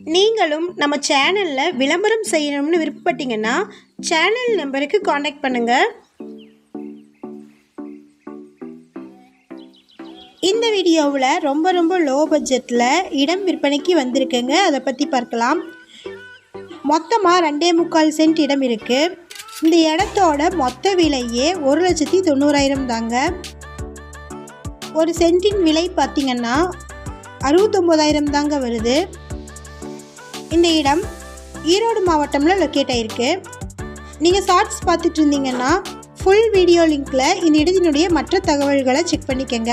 நீங்களும் நம்ம சேனலில் விளம்பரம் செய்யணும்னு விருப்பப்பட்டீங்கன்னா சேனல் நம்பருக்கு காண்டாக்ட் பண்ணுங்கள் இந்த வீடியோவில் ரொம்ப ரொம்ப லோ பட்ஜெட்டில் இடம் விற்பனைக்கு வந்திருக்குங்க. அதை பற்றி பார்க்கலாம். மொத்தமாக ரெண்டே முக்கால் சென்ட் இடம் இருக்குது இந்த இடத்தோட மொத்த விலையே ஒரு லட்சத்தி தொண்ணூறாயிரம் தாங்க. ஒரு சென்ட்டின் விலை பார்த்திங்கன்னா அறுபத்தொம்போதாயிரம் தாங்க வருது. இந்த இடம் ஈரோடு மாவட்டமில் லொக்கேட் ஆகிருக்கு நீங்கள் ஷார்ட்ஸ் பார்த்துட்டு இருந்தீங்கன்னா ஃபுல் வீடியோ லிங்க்கில் இந்த இடத்தினுடைய மற்ற தகவல்களை செக் பண்ணிக்கோங்க.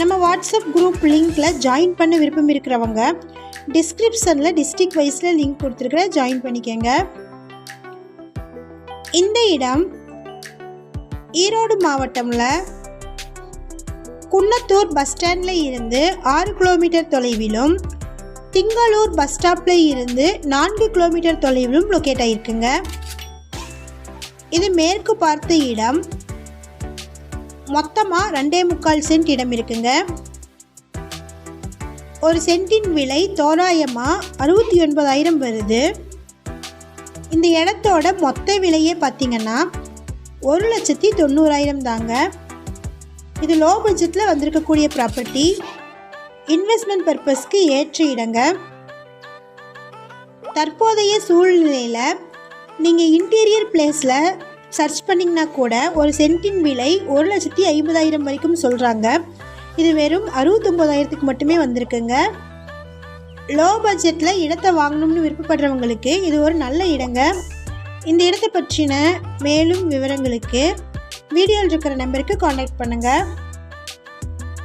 நம்ம வாட்ஸ்அப் குரூப் லிங்க்கில் ஜாயின் பண்ண விருப்பம் இருக்கிறவங்க டிஸ்கிரிப்ஷனில் டிஸ்ட்ரிக்ட் வைஸில் லிங்க் கொடுத்துருக்குற ஜாயின் பண்ணிக்கோங்க. இந்த இடம் ஈரோடு மாவட்டமில் குன்னத்தூர் பஸ் ஸ்டாண்டில் இருந்து ஆறு கிலோமீட்டர் தொலைவிலும் திங்களூர் பஸ் ஸ்டாப்பில் இருந்து நான்கு கிலோமீட்டர் தொலைவிலும் லொக்கேட் ஆகிருக்குங்க இது மேற்கு பார்த்த இடம். மொத்தமாக ரெண்டே முக்கால் சென்ட் இடம் இருக்குங்க. ஒரு சென்ட்டின் விலை தோராயமாக அறுபத்தி ஒன்பதாயிரம் வருது. இந்த இடத்தோட மொத்த விலையே பார்த்திங்கன்னா ஒரு லட்சத்தி தொண்ணூறாயிரம் தாங்க. இது லோ பட்ஜெட்டில் வந்திருக்கக்கூடிய ப்ராப்பர்ட்டி இன்வெஸ்ட்மெண்ட் பர்பஸ்க்கு ஏற்ற இடங்க. தற்போதைய சூழ்நிலையில் நீங்கள் இன்டீரியர் பிளேஸில் சர்ச் பண்ணிங்கன்னா கூட ஒரு சென்ட்டின் விலை ஒரு லட்சத்தி ஐம்பதாயிரம் வரைக்கும் சொல்கிறாங்க இது வெறும் அறுபத்தொம்போதாயிரத்துக்கு மட்டுமே வந்திருக்குங்க. லோ பட்ஜெட்டில் இடத்தை வாங்கணும்னு விருப்பப்படுறவங்களுக்கு இது ஒரு நல்ல இடங்க. இந்த இடத்தை பற்றின மேலும் விவரங்களுக்கு வீடியோவில் இருக்கிற நம்பருக்கு காண்டாக்ட் பண்ணுங்கள்